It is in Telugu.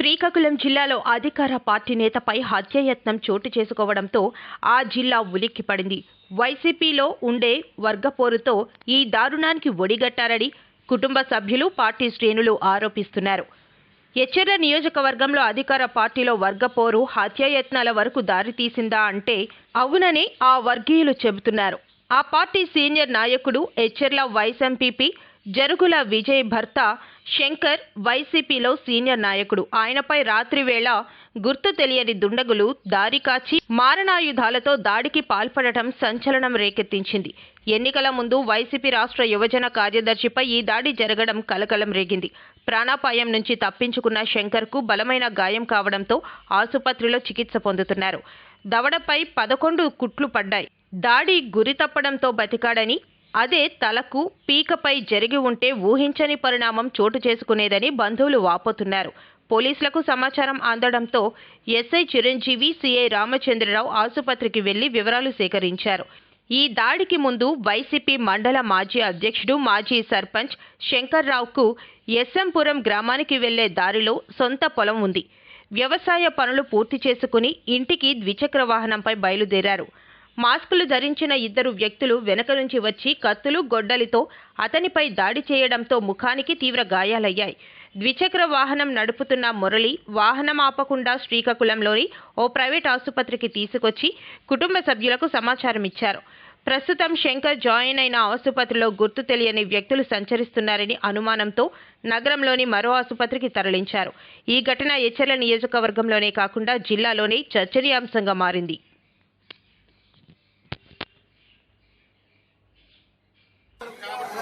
శ్రీకాకుళం జిల్లాలో అధికార పార్టీ నేతపై హత్యాయత్నం చోటు చేసుకోవడంతో ఆ జిల్లా ఉలిక్కిపడింది వైసీపీలో ఉండే వర్గపోరుతో ఈ దారుణానికి ఒడిగట్టారని కుటుంబ సభ్యులు పార్టీ శ్రేణులు ఆరోపిస్తున్నారు. ఎచ్చెర్ల నియోజకవర్గంలో అధికార పార్టీలో వర్గపోరు హత్యాయత్నాల వరకు దారితీసిందా అంటే అవునని ఆ వర్గీయులు చెబుతున్నారు. ఆ పార్టీ సీనియర్ నాయకుడు ఎచ్చెర్ల వైస్ ఎంపీపీ జరుగుల విజయ్ భర్త శంకర్ వైసీపీలో సీనియర్ నాయకుడు. ఆయనపై రాత్రి వేళ గుర్తు తెలియని దుండగులు దారి కాచి మారణాయుధాలతో దాడికి పాల్పడటం సంచలనం రేకెత్తించింది. ఎన్నికల ముందు వైసీపీ రాష్ట్ర యువజన కార్యదర్శిపై ఈ దాడి జరగడం కలకలం రేగింది. ప్రాణాపాయం నుంచి తప్పించుకున్న శంకర్కు బలమైన గాయం కావడంతో ఆసుపత్రిలో చికిత్స పొందుతున్నారు. దవడపై పదకొండు కుట్లు పడ్డాయి. దాడి గురి తప్పడంతో బతికాడని అదే తలకు పీకపై జరిగి ఉంటే ఊహించని పరిణామం చోటు చేసుకునేదని బంధువులు వాపోతున్నారు. పోలీసులకు సమాచారం అందడంతో ఎస్ఐ చిరంజీవి సిఐ రామచంద్రరావు ఆసుపత్రికి వెళ్ళి వివరాలు సేకరించారు. ఈ దాడికి ముందు వైసీపీ మండల మాజీ అధ్యక్షుడు మాజీ సర్పంచ్ శంకర్రావుకు ఎస్ఎంపురం గ్రామానికి వెళ్ళే దారిలో సొంత పొలం ఉంది. వ్యవసాయ పనులు పూర్తి చేసుకుని ఇంటికి ద్విచక్ర వాహనంపై బయలుదేరారు. మాస్కులు ధరించిన ఇద్దరు వ్యక్తులు వెనక నుంచి వచ్చి కత్తులు గొడ్డలితో అతనిపై దాడి చేయడంతో ముఖానికి తీవ్ర గాయాలయ్యాయి. ద్విచక్ర వాహనం నడుపుతున్న మురళి వాహనం ఆపకుండా శ్రీకాకుళంలోని ఓ ప్రైవేట్ ఆసుపత్రికి తీసుకొచ్చి కుటుంబ సభ్యులకు సమాచారం ఇచ్చారు. ప్రస్తుతం శంకర్ జాయిన్ అయిన ఆసుపత్రిలో గుర్తు తెలియని వ్యక్తులు సంచరిస్తున్నారని అనుమానంతో నగరంలోని మరో ఆసుపత్రికి తరలించారు. ఈ ఘటన ఎచ్చెర్ల నియోజకవర్గంలోనే కాకుండా జిల్లాలోనే చర్చనీయాంశంగా మారింది. కాబట్టి